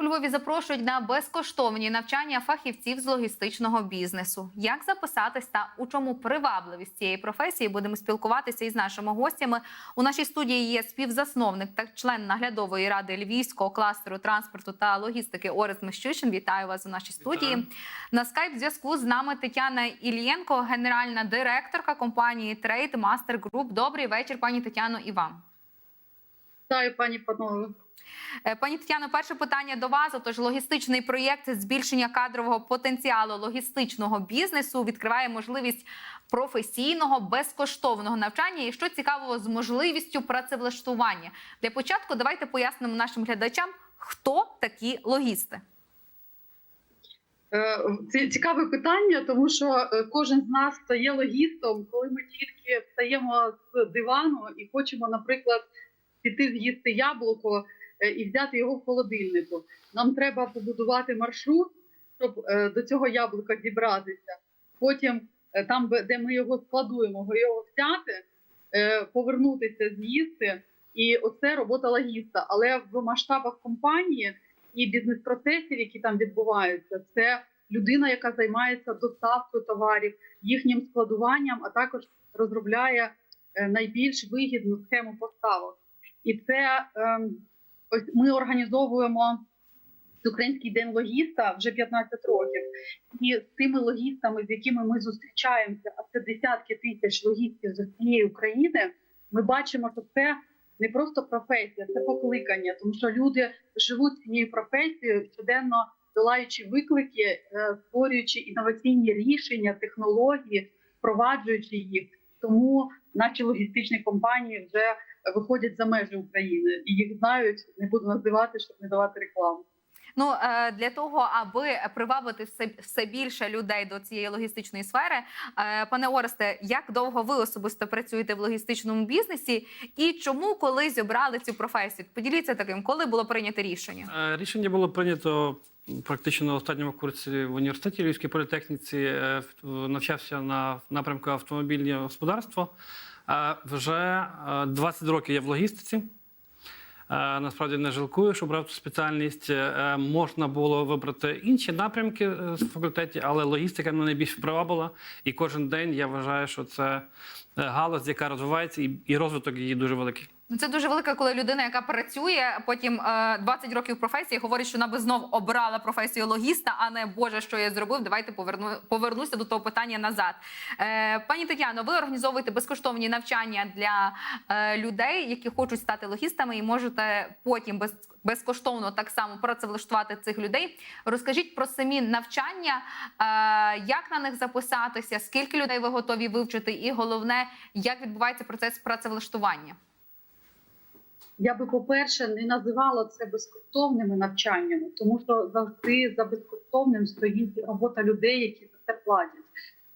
У Львові запрошують на безкоштовні навчання фахівців з логістичного бізнесу. Як записатись та у чому привабливість цієї професії? Будемо спілкуватися із нашими гостями. У нашій студії є співзасновник та член наглядової ради Львівського кластеру транспорту та логістики Орес Мещишин. Вітаю вас у нашій студії. Вітаю. На скайп зв'язку з нами Тетяна Ільєнко, генеральна директорка компанії Trade Master Group. Добрий вечір, пані Тетяно, і вам. Вітаю, пані панове. Е, Пані Тетяно, перше питання до вас. Отож, логістичний проєкт збільшення кадрового потенціалу логістичного бізнесу відкриває можливість професійного безкоштовного навчання. І що цікавого з можливістю працевлаштування для початку, давайте пояснимо нашим глядачам, хто такі логісти. Е, Це цікаве питання, тому що е, кожен з нас стає логістом, коли ми тільки встаємо з дивану і хочемо, наприклад, піти з'їсти яблуко і взяти його в холодильнику. Нам треба побудувати маршрут, щоб е, до цього яблука дібратися. Потім е, там, де- ми його складуємо, його взяти, е, повернутися, з'їсти. І оце робота логіста. Але в масштабах компанії і бізнес-процесів, які там відбуваються, це людина, яка займається доставкою товарів, їхнім складуванням, а також розробляє е, найбільш вигідну схему поставок. І це ем, ми організовуємо Український день логіста вже 15 років. І з тими логістами, з якими ми зустрічаємося, а це десятки тисяч логістів з усієї України, ми бачимо, що це не просто професія, це покликання, тому що люди живуть цією професією щоденно долаючи виклики, е, створюючи інноваційні рішення, технології, впроваджуючи їх. Тому наші логістичні компанії вже виходять за межі України і їх знають. Не буду називати, щоб не давати рекламу. Ну е, для того, аби привабити все, все більше людей до цієї логістичної сфери, е, пане Оресте, як довго ви особисто працюєте в логістичному бізнесі, і чому колись обрали цю професію? Поділіться таким, коли було прийнято рішення? Е, Рішення було прийнято практично на останньому курсі в університеті Львівській політехніці. Навчався на напрямку автомобільне господарство. Вже е, 20 років я в логістиці. Е, Насправді не жалкую, що брав цю спеціальність. Е, Можна було вибрати інші напрямки е, з факультеті, але логістика мене найбільш привабила. І кожен день я вважаю, що це е, галузь, яка розвивається, і розвиток її дуже великий. Ну це дуже велика, коли людина, яка працює, потім е, 20 років професії, говорить, що вона би знов обрала професію логіста, а не Боже, що я зробив. Давайте поверну повернуся до того питання назад. Е, пані Тетяно, ви організовуєте безкоштовні навчання для е, людей, які хочуть стати логістами, і можете потім без, безкоштовно так само працевлаштувати цих людей. Розкажіть про самі навчання, е, як на них записатися, скільки людей ви готові вивчити, і головне, як відбувається процес працевлаштування. Я би, по-перше, не називала це безкоштовними навчаннями, тому що завжди за безкоштовним стоїть робота людей, які за це платять.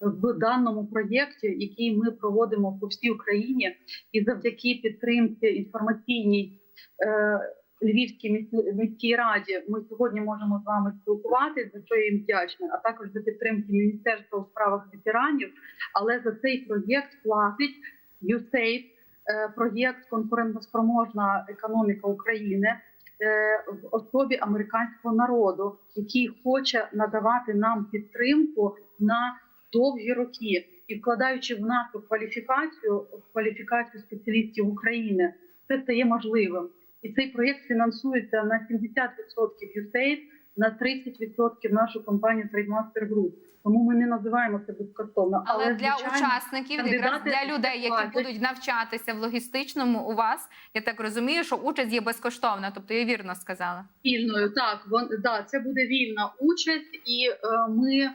В даному проєкті, який ми проводимо по всій Україні, і завдяки підтримці інформаційній е, Львівській міс- міській раді, ми сьогодні можемо з вами спілкуватися, за що я їм вдячна, а також за підтримки Міністерства у справах ветеранів. Але за цей проєкт платить USAID, проєкт конкурентоспроможна економіка України е, в особі американського народу, який хоче надавати нам підтримку на довгі роки і вкладаючи в нашу кваліфікацію, кваліфікацію спеціалістів України, це стає можливим. І цей проєкт фінансується на 70% USAID, на 30% нашу компанію Trademaster Group. Тому ми не називаємо це безкоштовно. Але, для звичайно, учасників, якраз для людей, які платять. будуть навчатися в логістичному, у вас я так розумію, що участь є безкоштовна. Тобто я вірно сказала. вільною. Так, вон да, це буде вільна участь, і е, ми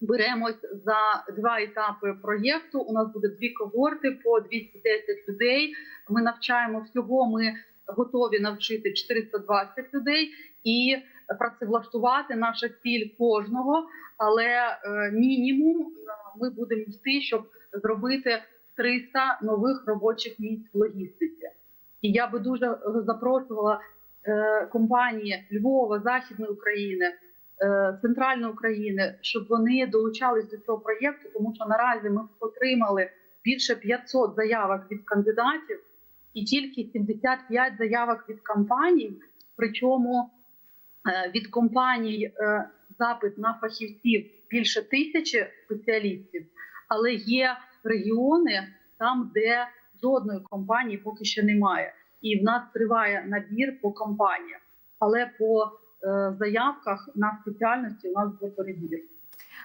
беремось за два етапи проєкту. У нас буде дві когорти по 210 людей. Ми навчаємо всього. Ми готові навчити 420 людей і працевлаштувати наша ціль кожного. Але е, мінімум е, ми будемо йти, щоб зробити 300 нових робочих місць в логістиці. І я би дуже запрошувала е, компанії Львова, Західної України, Центральної України, щоб вони долучались до цього проєкту, тому що наразі ми отримали більше 500 заявок від кандидатів і тільки 75 заявок від компаній. Причому Від компаній е, запит на фахівців більше тисячі спеціалістів, але є регіони там, де жодної компанії поки що немає. І в нас триває набір по компаніях, але по е, заявках на спеціальності у нас буде перебір.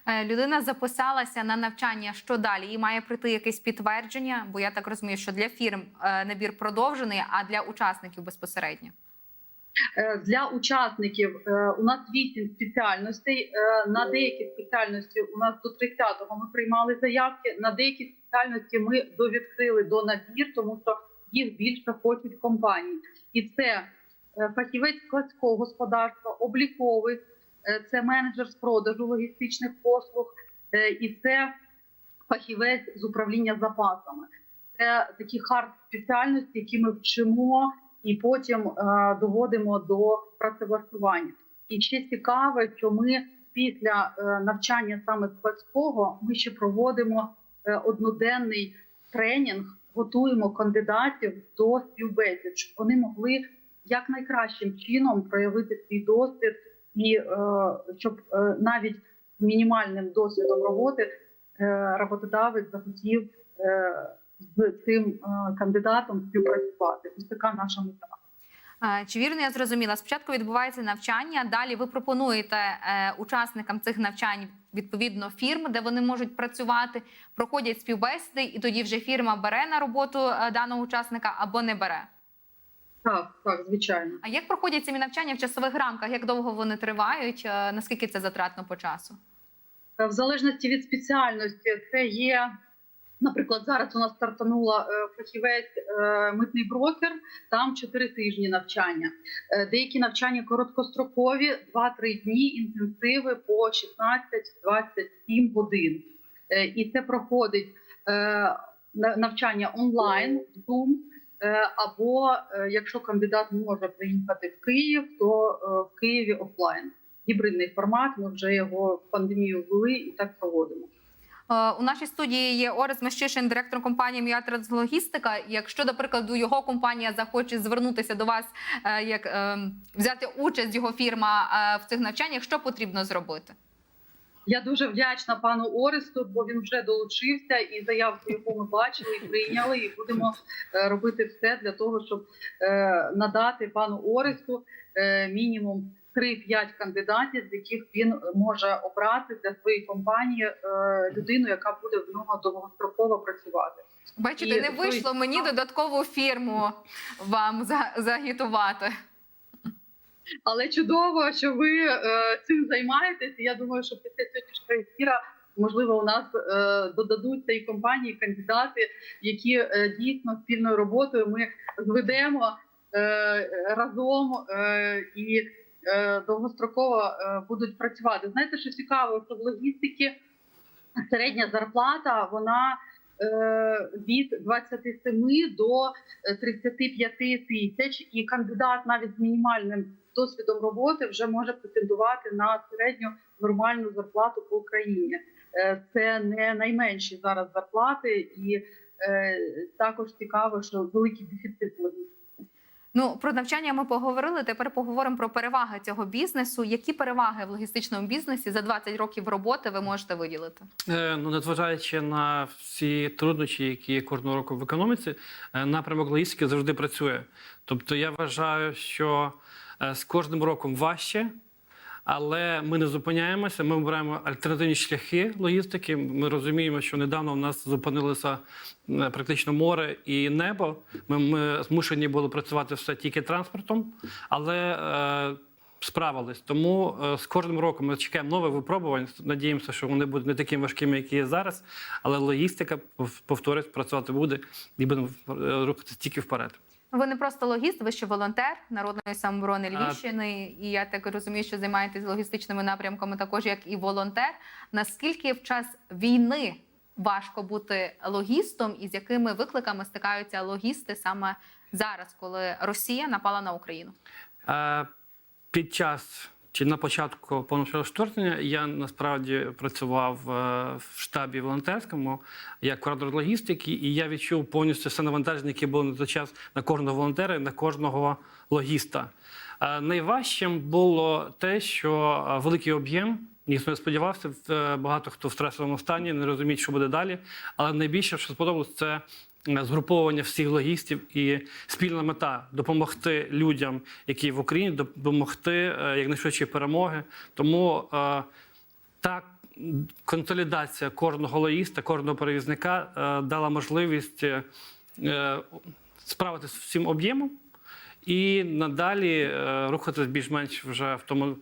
Е, Людина записалася на навчання. Що далі? Їй має прийти якесь підтвердження, бо я так розумію, що для фірм е, набір продовжений, а для учасників безпосередньо. Е, Для учасників е, у нас вісім спеціальностей. На деякі спеціальності у нас до 30-го ми приймали заявки. На деякі спеціальності ми довідкрили до набір, тому що їх більше хочуть компанії. І це е, фахівець складського господарства, обліковий, це менеджер з продажу логістичних послуг, і це фахівець з управління запасами. Це такі хард спеціальності, які ми вчимо і потім е, доводимо до працевлаштування. І ще цікаво, що ми після е, навчання саме складського ми ще проводимо е, одноденний тренінг, готуємо кандидатів до співбесід, щоб вони могли якнайкращим чином проявити свій досвід, і щоб навіть мінімальним досвідом роботи роботодавець захотів з цим е, кандидатом співпрацювати. Ось така наша мета. Чи вірно я зрозуміла? Спочатку відбувається навчання. Далі ви пропонуєте е, учасникам цих навчань відповідно фірм, де вони можуть працювати, проходять співбесіди, і тоді вже фірма бере на роботу е, даного учасника або не бере. Так, так, звичайно. А як проходять ці навчання в часових рамках? Як довго вони тривають? Наскільки це затратно по часу? В залежності від спеціальності, це є, наприклад, зараз у нас стартанула е, фахівець е, митний брокер, там 4 тижні навчання. Е, Деякі навчання короткострокові, 2-3 дні інтенсиви по 16-27 годин. І це проходить на- навчання онлайн, Zoom, або якщо кандидат може приїхати в Київ, то в Києві офлайн гібридний формат. Ми вже його в пандемію ввели і так проводимо. Е, У нашій студії є Орес Мещишин, директор компанії «Міатрас Логістика. Якщо, до прикладу, його компанія захоче звернутися до вас, е, як е, взяти участь його фірма в цих навчаннях, що потрібно зробити? Я дуже вдячна пану Оресту, бо він вже долучився і заявку, яку ми бачили, і прийняли, і будемо робити все для того, щоб надати пану Оресту мінімум 3-5 кандидатів, з яких він може обрати для своєї компанії е, людину, яка буде в нього довгостроково працювати. Бачите, І не той- вийшло мені додаткову фірму вам за- загітувати. Але чудово, що ви е, цим займаєтесь. І Я думаю, що після сьогоднішнього ефіра, можливо, у нас е, додадуться і компанії, і кандидати, які е, дійсно спільною роботою ми зведемо е, разом е, і е, довгостроково е, будуть працювати. Знаєте, що цікаво, що в логістиці середня зарплата вона. е, Від 27 до е, 35 тисяч, і кандидат навіть з мінімальним досвідом роботи вже може претендувати на середню нормальну зарплату по Україні. Е, Це не найменші зараз зарплати, і е, також цікаво, що великий дефіцит логістики. Ну про навчання ми поговорили. Тепер поговоримо про переваги цього бізнесу. Які переваги в логістичному бізнесі за 20 років роботи ви можете виділити? Е, Ну, незважаючи на всі труднощі, які є кожного року в економіці, е, напрямок логістики завжди працює. Тобто, я вважаю, що е, з кожним роком важче, але ми не зупиняємося. Ми обираємо альтернативні шляхи логістики. Ми розуміємо, що недавно у нас зупинилося практично море і небо. Ми, ми змушені були працювати все тільки транспортом, але е, справились. Тому е, з кожним роком ми чекаємо нових випробувань. Надіємося, що вони будуть не такими важкими, які є зараз. Але логістика пов- повторюсь, працювати буде і будемо е, рухатися тільки вперед. Ви не просто логіст, ви ще волонтер народної самооборони А- Львівщини, і я так розумію, що займаєтесь логістичними напрямками, також як і волонтер. Наскільки в час війни важко бути логістом, і з якими викликами стикаються логісти саме зараз, коли Росія напала на Україну? Е, Під час чи на початку повномасштабного вторгнення я насправді працював е, в штабі волонтерському як куратор логістики, і я відчув повністю все навантаження, яке було на той час на кожного волонтера, на кожного логіста. Е, Найважчим було те, що е, великий об'єм. Ніхто не сподівався, багато хто в стресовому стані, не розуміють, що буде далі. Але найбільше, що сподобалось, це е, згруповування всіх логістів і спільна мета допомогти людям, які в Україні, допомогти е, якнайшвидші перемоги. Тому е, та консолідація кожного логіста, кожного перевізника дала можливість справитися з всім об'ємом і надалі рухатись більш-менш вже в тому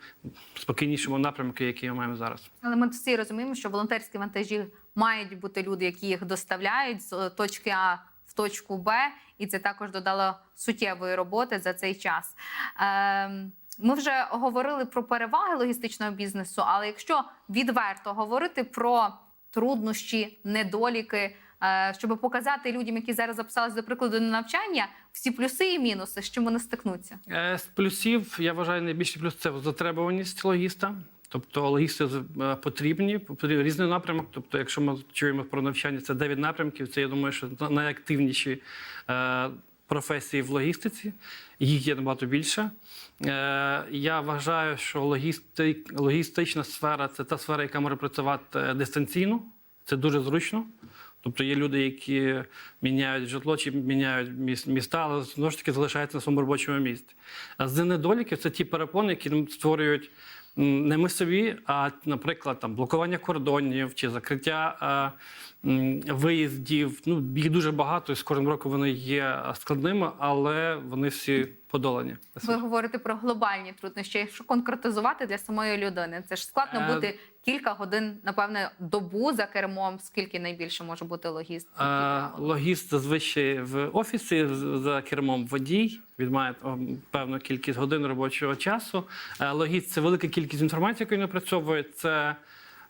спокійнішому напрямку, який ми маємо зараз. Але ми всі розуміємо, що волонтерські вантажі мають бути люди, які їх доставляють з точки А в точку Б, і це також додало суттєвої роботи за цей час. Ем, Ми вже говорили про переваги логістичного бізнесу, але якщо відверто говорити про труднощі, недоліки, е, щоб показати людям, які зараз записалися до прикладу на навчання, всі плюси і мінуси, з чим вони стикнуться. Е, З плюсів я вважаю найбільший плюс це затребуваність логіста. Тобто логісти е, потрібні, різний напрямок. Тобто, якщо ми чуємо про навчання, це 9 напрямків. Це я думаю, що найактивніші е, професії в логістиці. Їх є набагато більше. Е, я вважаю, що логісти, логістична сфера це та сфера, яка може працювати дистанційно. Це дуже зручно. Тобто є люди, які міняють житло чи міняють міс- міста, але знову ж таки залишаються на своєму робочому місці. А з недоліків це ті перепони, які створюють не ми собі, а, наприклад, там блокування кордонів чи закриття виїздів. Ну, їх дуже багато, і з кожним роком вони є складними, але вони всі подолані. Ви говорите про глобальні труднощі. Якщо конкретизувати для самої людини, це ж складно Е, бути кілька годин, напевне, добу за кермом. Скільки найбільше може бути логіст? А, логіст зазвичай в офісі за кермом водій. Він має певну кількість годин робочого часу. Е, Логіст це велика кількість інформації, яку він опрацьовує. Це е,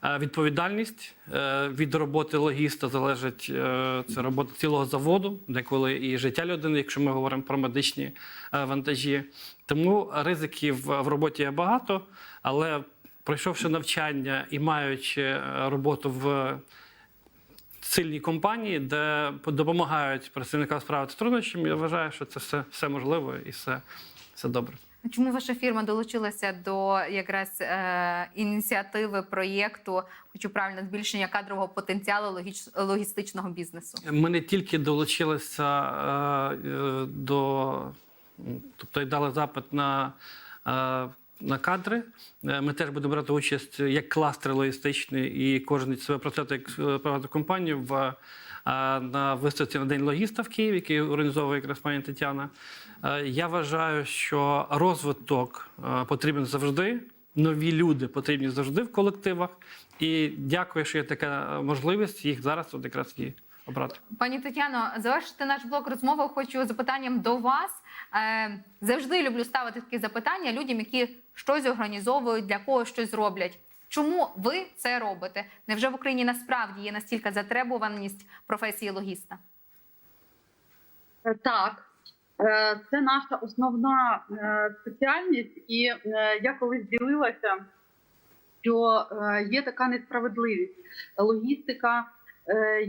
відповідальність Е, від роботи логіста залежить е, це робота цілого заводу, деколи і життя людини, якщо ми говоримо про медичні е, вантажі. Тому ризиків в роботі є багато, але пройшовши навчання і маючи роботу в сильні компанії, де допомагають працівникам справити з труднощами. Я вважаю, що це все, все можливо і все, все добре. Чому ваша фірма долучилася до якраз е, ініціативи проєкту хочу правильно збільшення кадрового потенціалу логіч- логістичного бізнесу? Ми не тільки долучилися е, е, до, тобто й дали запит на, е, на кадри. Е, Ми теж будемо брати участь як кластер логістичний, і кожен себе працювати як е, приватну компанію в. е, На виставці на День логіста в Києві, який організовує якраз пані Тетяна. Я вважаю, що розвиток потрібен завжди. Нові люди потрібні завжди в колективах. І дякую, що є така можливість їх зараз от якраз і обрати. Пані Тетяно, завершити наш блок розмови. Хочу запитанням до вас. Е, завжди люблю ставити такі запитання людям, які щось організовують, для когось щось роблять. Чому ви це робите? Невже в Україні насправді є настільки затребуваність професії логіста? Е, Так, Е, це наша основна спеціальність, і я колись ділилася, що є така несправедливість. Логістика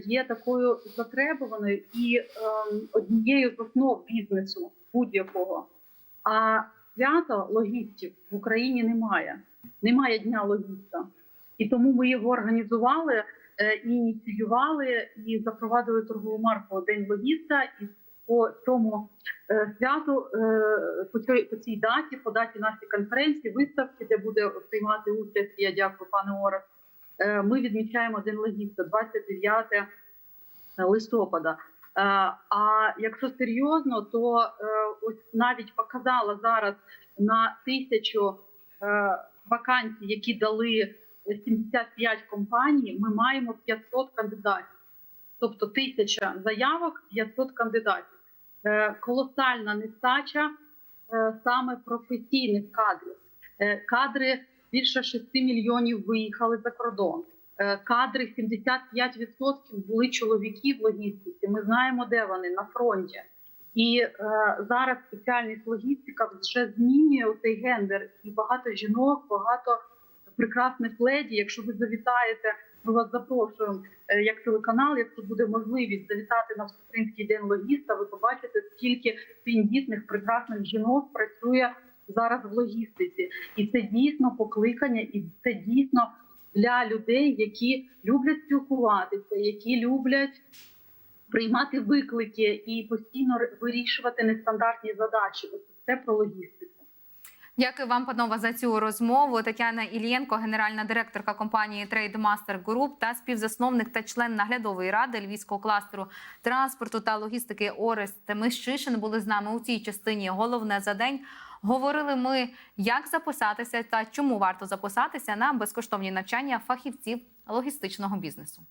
є такою затребуваною і ем, однією з основ бізнесу будь-якого. А свято логістів в Україні немає. Немає дня логіста. І тому ми його організували, е, ініціювали і запровадили торгову марку День логіста. І по цьому е, святу, е, по цій, по цій даті, по даті нашої конференції, виставки, де буде приймати участь, я дякую, пане Орес, е, ми відмічаємо День логіста 29 листопада. Е, А якщо серйозно, то е, ось навіть показала зараз на тисячу е, вакансій, які дали 75 компаній, ми маємо 500 кандидатів. Тобто тисяча заявок, 500 кандидатів. Е, Колосальна нестача е, саме професійних кадрів. Е, Кадри більше 6 мільйонів виїхали за кордон. Е, Кадри 75% були чоловіки в логістиці. Ми знаємо, де вони на фронті. І е, зараз спеціальність логістика вже змінює цей гендер. І багато жінок, багато прекрасних леді. Якщо ви завітаєте, ми вас запрошуємо е, як телеканал. Якщо буде можливість завітати на Всеукраїнський день логіста, ви побачите, скільки тендітних прекрасних жінок працює зараз в логістиці, і це дійсно покликання, і це дійсно для людей, які люблять спілкуватися, які люблять приймати виклики і постійно вирішувати нестандартні задачі. Ось Це про логістику. Дякую вам, панове, за цю розмову. Тетяна Ілієнко, генеральна директорка компанії Trademaster Group та співзасновник та член наглядової ради львівського кластеру транспорту та логістики Орест Мищишин були з нами у цій частині. Головне за день. Говорили ми, як записатися та чому варто записатися на безкоштовні навчання фахівців логістичного бізнесу.